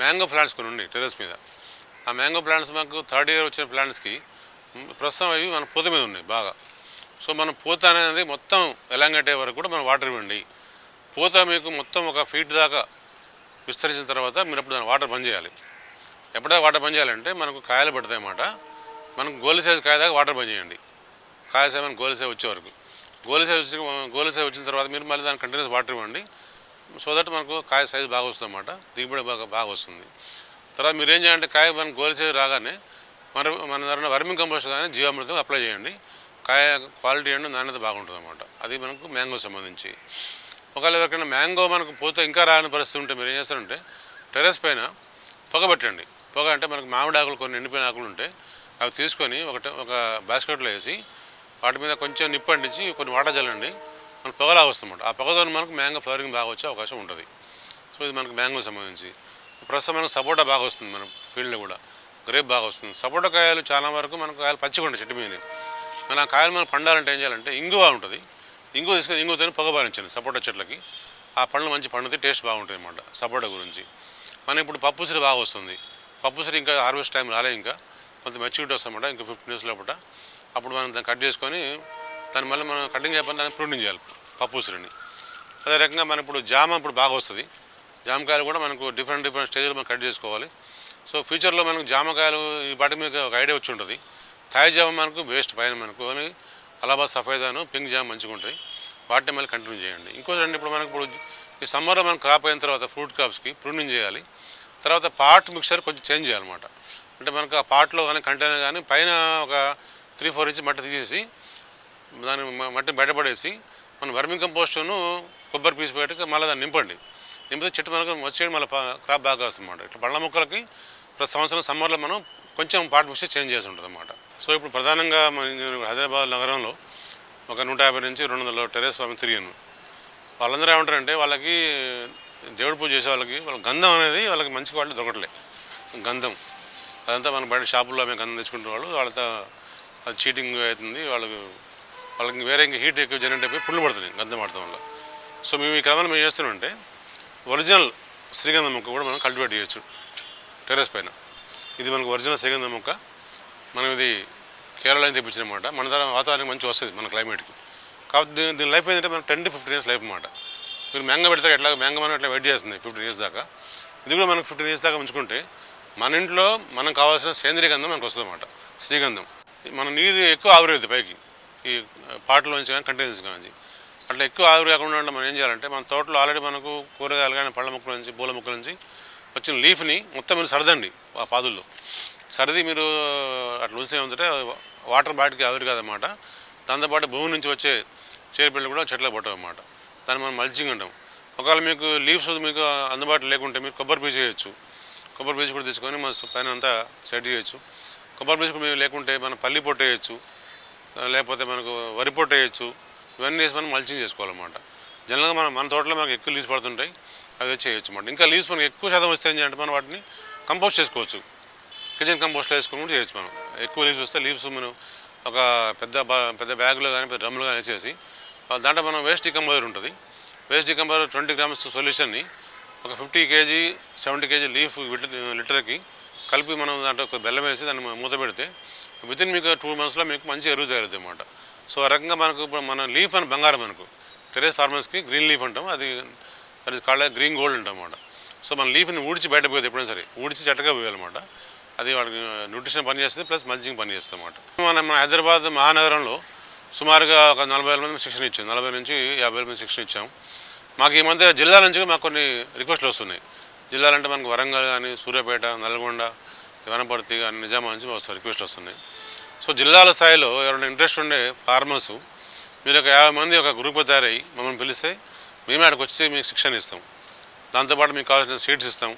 Mango plants కొన్ని ఉన్నాయి terrace మీద. ఆ మ్యాంగో ప్లాంట్స్ మాకు థర్డ్ ఇయర్ వచ్చిన ప్లాంట్స్కి ప్రస్తుతం అవి మన పూత మీద ఉన్నాయి బాగా. సో మనం పూత అనేది మొత్తం ఎలాంగట్టే వరకు కూడా మనం వాటర్ ఇవ్వండి. పూత మీకు మొత్తం ఒక ఫీట్ దాకా విస్తరించిన తర్వాత మీరు అప్పుడు దాని వాటర్ బంద్ చేయాలి. ఎప్పుడైనా వాటర్ బంద్ చేయాలంటే మనకు కాయలు పడతాయి అన్నమాట. మనకు గోలి సైజ్ కాయ దాకా వాటర్ బంద్ చేయండి. కాయ సైజ్ మనకు గోలి సైజ్ వచ్చే వరకు. గోలి సైజ్ వచ్చి గోలి సైజ్ వచ్చిన తర్వాత మీరు మళ్ళీ దాని కంటిన్యూస్ వాటర్ ఇవ్వండి. సో దట్ మనకు కాయ సైజు బాగా వస్తుంది అనమాట దిగుబడి బాగా బాగా వస్తుంది. తర్వాత మీరు ఏం చేయాలంటే కాయ మనకు గోలి సైజ్ రాగానే మన మన దగ్గర వర్మింగ్ కంపోస్ట్ కానీ జీవామృతం అప్లై చేయండి. కాయ క్వాలిటీ అండ్ నాణ్యత బాగుంటుంది అనమాట అది మనకు మ్యాంగో సంబంధించి. ఒకవేళ ఎవరికైనా మ్యాంగో మనకు పోతే ఇంకా రాని పరిస్థితి ఉంటే మీరు ఏం చేస్తారంటే టెర్రస్ పైన పొగ పెట్టండి. పొగ అంటే మనకు మామిడి ఆకులు కొన్ని ఎండిపోయిన ఆకులు ఉంటే అవి తీసుకొని ఒక ఒక బాస్కెట్లో వేసి వాటి మీద కొంచెం నిప్పు అంటించి కొన్ని వాటర్ చల్లండి. మనకు పొగ వస్తుందన్నమాట. ఆ పొగతో మనకు మ్యాంగో ఫ్లవరింగ్ బాగా వచ్చే అవకాశం ఉంటుంది. సో ఇది మనకు మ్యాంగో సంబంధించి. ప్రస్తుతం మనకు సపోటా బాగా వస్తుంది మన ఫీల్డ్లో కూడా. గ్రేప్ బాగా వస్తుంది. సపోటా కాయలు చాలా వరకు మనకు కాయలు పచ్చిగా ఉంటాయి చెట్టు మీద మన ఆ కాయలు మనం పండాలంటే ఏం చేయాలంటే ఇంగువ ఉంటుంది. ఇంగువ తీసుకొని ఇంగువతో పొగ బారించండి సపోటా చెట్లకి. ఆ పండ్లు మంచి పండుతాయి టేస్ట్ బాగుంటుంది అనమాట సపోటా గురించి. మనం ఇప్పుడు పప్పుసిరి బాగా వస్తుంది. పప్పుసిరి ఇంకా హార్వెస్ట్ టైం రాలే ఇంకా. కొంత మెచ్యూరిటీ వస్తామన్నమాట ఇంకా ఫిఫ్టీన్ డేస్ లోపల. అప్పుడు మనం దాన్ని కట్ చేసుకొని దాన్ని మళ్ళీ మనం కటింగ్ అయిపోయిన దాన్ని ప్రూనింగ్ చేయాలి పప్పుసారిని. అదే రకంగా మనం ఇప్పుడు జామ ఇప్పుడు బాగా వస్తుంది. జామకాయలు కూడా మనకు డిఫరెంట్ డిఫరెంట్ స్టేజ్లో మనం కట్ చేసుకోవాలి. సో ఫ్యూచర్లో మనకు జామకాయలు ఈ వాటి మీద ఒక ఐడియా వచ్చి ఉంటుంది. థాయ్ జామ మనకు వేస్ట్ పైన మనకు అని అలాబా సఫేదాను పింక్ జామ మంచిగా ఉంటుంది. వాటిని మళ్ళీ కంటిన్యూ చేయండి. ఇంకోటి రండి ఇప్పుడు మనకు ఇప్పుడు ఈ సమ్మర్లో మనం క్రాప్ అయిన తర్వాత ఫ్రూట్ క్రాప్స్కి ప్రూనింగ్ చేయాలి. తర్వాత పాట్ మిక్సర్ కొంచెం చేంజ్ చేయాలన్నమాట అంటే మనకు ఆ పాట్లో కానీ కంటైనర్ కానీ పైన ఒక త్రీ ఫోర్ ఇంచ్ మట్టి తీసేసి దాన్ని మట్టిని మట్టి బయటపడేసి మనం వర్మింగ్ కంపోస్ట్ను కొబ్బరి పీసు పెట్టి మళ్ళీ దాన్ని నింపండి. నింపితే చెట్టు మనకు వచ్చేది మళ్ళీ క్రాప్ బాగా వస్తుంది అన్నమాట ఇట్లా పళ్ళ మొక్కలకి ప్రతి సంవత్సరం సమ్మర్లో మనం కొంచెం పార్ట్ మిక్స్ చేంజ్ చేసి ఉంటుంది అన్నమాట సో ఇప్పుడు ప్రధానంగా మన హైదరాబాద్ నగరంలో ఒక నూట యాభై నుంచి రెండు వందల టెరెస్ వాళ్ళని తిరిగాను. వాళ్ళందరూ ఏమంటారంటే వాళ్ళకి దేవుడి పూజ చేసే వాళ్ళకి వాళ్ళ గంధం అనేది వాళ్ళకి మంచి క్వాలిటీ దొరకట్లే. గంధం. అదంతా మన బయట షాపుల్లో మేము గంధం తెచ్చుకుంటే వాళ్ళు వాళ్ళతో అది చీటింగ్ అవుతుంది వాళ్ళకు వాళ్ళకి వేరే ఇంకా హీట్ ఎక్కువ జనరేట్ అయిపోయి పుళ్ళు పడుతుంది గంధం వాడటం వల్ల. సో మేము ఈ క్రమంలో మేము చేస్తున్నామంటే ఒరిజినల్ శ్రీగంధం మొక్క కూడా మనం కల్టివేట్ చేయొచ్చు టెర్రస్ పైన. ఇది మనకు ఒరిజినల్ శ్రీగంధం మొక్క. మనం ఇది కేరళ నుంచి తెప్పించినమాట. మన ద్వారా వాతావరణం మంచి వస్తుంది మన క్లైమేట్కి. కాబట్టి దీని దీని లైఫ్ ఏంటంటే మనకు ten to fifteen years life అన్నమాట. మీరు మ్యాంగో పెడతారు ఎట్లా మ్యాంగో మనం ఎట్లా వెయిట్ చేస్తుంది ఫిఫ్టీన్ ఇయర్స్ దాకా. ఇది కూడా మనకు ఫిఫ్టీన్ ఇయర్స్ దాకా ఉంచుకుంటే మన ఇంట్లో మనకు కావాల్సిన సేంద్రీయ గంధం మనకు వస్తుంది అన్నమాట శ్రీగంధం. మన నీరు ఎక్కువ ఆవిరేది పైకి. ఈ పాటలో నుంచి కానీ కంటైనర్స్ కానీ. అట్లా ఎక్కువ ఆవిరి కాకుండా ఉండడం మనం ఏం చేయాలంటే మన తోటలో ఆల్రెడీ మనకు కూరగాయలు కానీ పళ్ళ మొక్కల నుంచి పూల మొక్కల నుంచి వచ్చిన లీఫ్ని మొత్తం మీరు సరదండి ఆ పాదుల్లో. సరది మీరు అట్లా ఉంచిన ఉంటే వాటర్ బయటకి ఆవిరి కాదన్నమాట. దాంతోపాటు భూమి నుంచి వచ్చే చేరిపిల్లలు కూడా చెట్లకు పట్టవు అన్నమాట. దాన్ని మనం మల్చింగ్ అంటాం. ఒకవేళ మీకు లీవ్స్ మీకు అందుబాటులో లేకుంటే మీరు కొబ్బరి పీచు చేయొచ్చు. కొబ్బరి పీచు కూడా తీసుకొని మన పైన అంతా సెట్ చేయొచ్చు. కొబ్బరి పీచు కూడా లేకుంటే మనం పల్లి పొట్టు వేయచ్చు. లేకపోతే మనకు వరి పొట్ట వేయచ్చు. ఇవన్నీ వేసి మనం మల్చింగ్ చేసుకోవాలన్నమాట. జనరల్గా మనం మన తోటలో మనకు ఎక్కువ లీవ్స్ పడుతుంటాయి. అవి చేయొచ్చు అన్నమాట. ఇంకా లీవ్స్ మనకి ఎక్కువ శాతం వస్తే ఏంటంటే మనం వాటిని కంపోస్ట్ చేసుకోవచ్చు. కిచెన్ కంపోస్ట్లో వేసుకుని కూడా చేయొచ్చు మనం. ఎక్కువ లీవ్స్ వస్తే లీవ్స్ మనం ఒక పెద్ద పెద్ద బ్యాగ్లో కానీ పెద్ద డ్రమ్లో కానీ వేసేసి దాంట్లో మనం వేస్ట్ డికంపోజర్ ఉంటుంది. వేస్ట్ డికంపోజర్ ట్వంటీ గ్రామ్స్ సొల్యూషన్ని ఒక fifty KG seventy KG leaf లీటర్కి కలిపి మనం దాంట్లో ఒక బెల్లం వేసి దాన్ని మూత పెడితే వితిన్ మీకు టూ మంత్స్లో మీకు మంచి ఎరువు తయారుద్ది అనమాట సో ఆ రకంగా మనకు ఇప్పుడు మన లీఫ్ అని బంగారం మనకు టెరెస్ ఫార్మర్స్కి గ్రీన్ లీఫ్ అంటాం అది దట్ కాళ్ళ గ్రీన్ గోల్డ్ అంటాం సో మన లీఫ్ని ఊడ్చి బయట పోయేది ఎప్పుడైనా సరే ఊడ్చి చెట్టగా పోయాలన్నమాట అది వాడికి న్యూట్రిషన్ పనిచేస్తుంది ప్లస్ మల్చింగ్ పనిచేస్తుంది అనమాట మన మన హైదరాబాద్ మహానగరంలో సుమారుగా ఒక నలభై వేల మంది శిక్షణ ఇచ్చాం నలభై నుంచి యాభై వేల మంది శిక్షణ ఇచ్చాం. మాకు ఈ మధ్య జిల్లాల నుంచి కూడా మాకు కొన్ని రిక్వెస్ట్లు వస్తున్నాయి. జిల్లాలంటే మనకు వరంగల్ కానీ సూర్యాపేట నల్గొండ వనపర్తి కానీ నిజామాబాద్ నుంచి వస్తాయి రిక్వెస్ట్లు వస్తున్నాయి. సో జిల్లాల స్థాయిలో ఎవరైనా ఇంట్రెస్ట్ ఉండే ఫార్మర్స్ మీరు ఒక యాభై మంది ఒక గ్రూప్ తయారయ్యి మమ్మల్ని పిలిస్తే మేమే అక్కడికి వచ్చి మీకు శిక్షణ ఇస్తాం. దాంతోపాటు మీకు కావాల్సిన సీడ్స్ ఇస్తాం.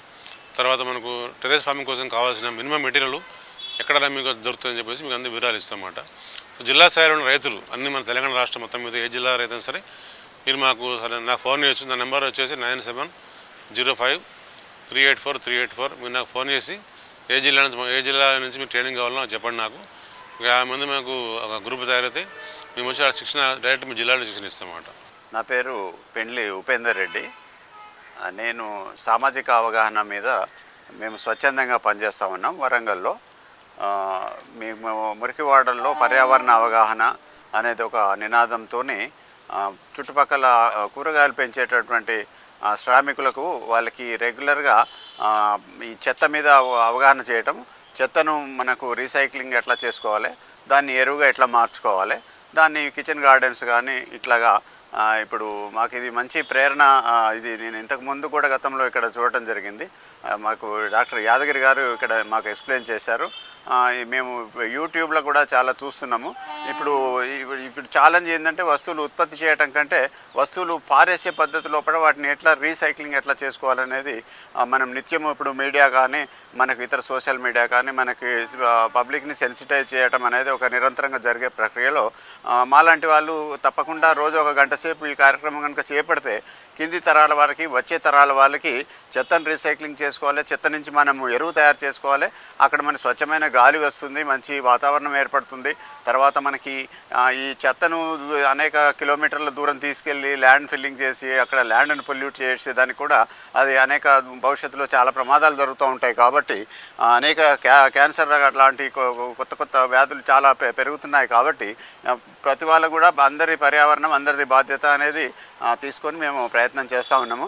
తర్వాత మనకు టెరెస్ ఫార్మింగ్ కోసం కావాల్సిన మినిమం మెటీరియల్ ఎక్కడైనా మీకు దొరుకుతుందని చెప్పేసి మీకు అందరూ వివరాలు ఇస్తామన్నమాట. జిల్లా స్థాయిలో ఉన్న రైతులు అన్ని మన తెలంగాణ రాష్ట్రం మొత్తం మీద ఏ జిల్లా రైతు సరే మీరు మాకు సరే నాకు ఫోన్ చేయొచ్చు నా నెంబర్ వచ్చేసి nine seven zero five three eight four three eight four. మీరు నాకు ఫోన్ చేసి ఏ జిల్లా నుంచి ఏ జిల్లా నుంచి మీకు ట్రైనింగ్ కావాలో చెప్పండి నాకు. ఒక యాభై మంది మాకు ఒక గ్రూప్ తయారైతే మేము వచ్చి ఆ శిక్షణ డైరెక్ట్ మీ జిల్లాలో శిక్షణ ఇస్తామన్నమాట. నా పేరు పెండ్లి ఉపేందర్ రెడ్డి. నేను సామాజిక అవగాహన మీద మేము స్వచ్ఛందంగా పనిచేస్తూ ఉన్నాం వరంగల్లో. మేము మురికివాడల్లో పర్యావరణ అవగాహన అనేది ఒక నినాదంతో చుట్టుపక్కల కూరగాయలు పెంచేటటువంటి శ్రామికులకు వాళ్ళకి రెగ్యులర్గా ఈ చెత్త మీద అవగాహన చేయటం చెత్తను మనకు రీసైక్లింగ్ ఎట్లా చేసుకోవాలి దాన్ని ఎరువుగా ఎట్లా మార్చుకోవాలి దాన్ని కిచెన్ గార్డెన్స్ కానీ ఇట్లాగా ఇప్పుడు మాకు ఇది మంచి ప్రేరణ ఇది నేను ఇంతకు ముందు కూడా గతంలో ఇక్కడ చూడటం జరిగింది. మాకు డాక్టర్ యాదగిరి గారు ఇక్కడ మాకు ఎక్స్ప్లెయిన్ చేశారు. మేము యూట్యూబ్లో కూడా చాలా చూస్తున్నాము. ఇప్పుడు ఇప్పుడు- ఛాలెంజ్ ఏంటంటే వస్తువులు ఉత్పత్తి చేయటం కంటే వస్తువులు పారేసే పద్ధతి లోపల వాటిని ఎట్లా రీసైక్లింగ్ ఎట్లా చేసుకోవాలనేది మనం నిత్యం ఇప్పుడు మీడియా కానీ మనకు ఇతర సోషల్ మీడియా కానీ మనకి పబ్లిక్ని సెన్సిటైజ్ చేయటం అనేది ఒక నిరంతరంగా జరిగే ప్రక్రియలో మాలాంటి వాళ్ళు తప్పకుండా రోజు ఒక గంట సేపు ఈ కార్యక్రమం కనుక చేపడితే కింది తరాల వారికి వచ్చే తరాల వాళ్ళకి చెత్తను రీసైక్లింగ్ చేసుకోవాలి చెత్త నుంచి మనము ఎరువు తయారు చేసుకోవాలి అక్కడ మన స్వచ్ఛమైన గాలి వస్తుంది మంచి వాతావరణం ఏర్పడుతుంది తర్వాత మనకి ఈ చెత్తను అనేక కిలోమీటర్ల దూరం తీసుకెళ్ళి ల్యాండ్ ఫిల్లింగ్ చేసి అక్కడ ల్యాండ్ను పొల్యూట్ చేసేదానికి కూడా అది అనేక భవిష్యత్తులో చాలా ప్రమాదాలు జరుగుతూ ఉంటాయి కాబట్టి అనేక క్యా క్యాన్సర్ అట్లాంటి కొ- కొత్త కొత్త వ్యాధులు చాలా పె- పెరుగుతున్నాయి కాబట్టి ప్రతి వాళ్ళు కూడా అందరి పర్యావరణం అందరిది బాధ్యత అనేది తీసుకొని మేము ప్రయత్నం చేస్తూ ఉన్నాము.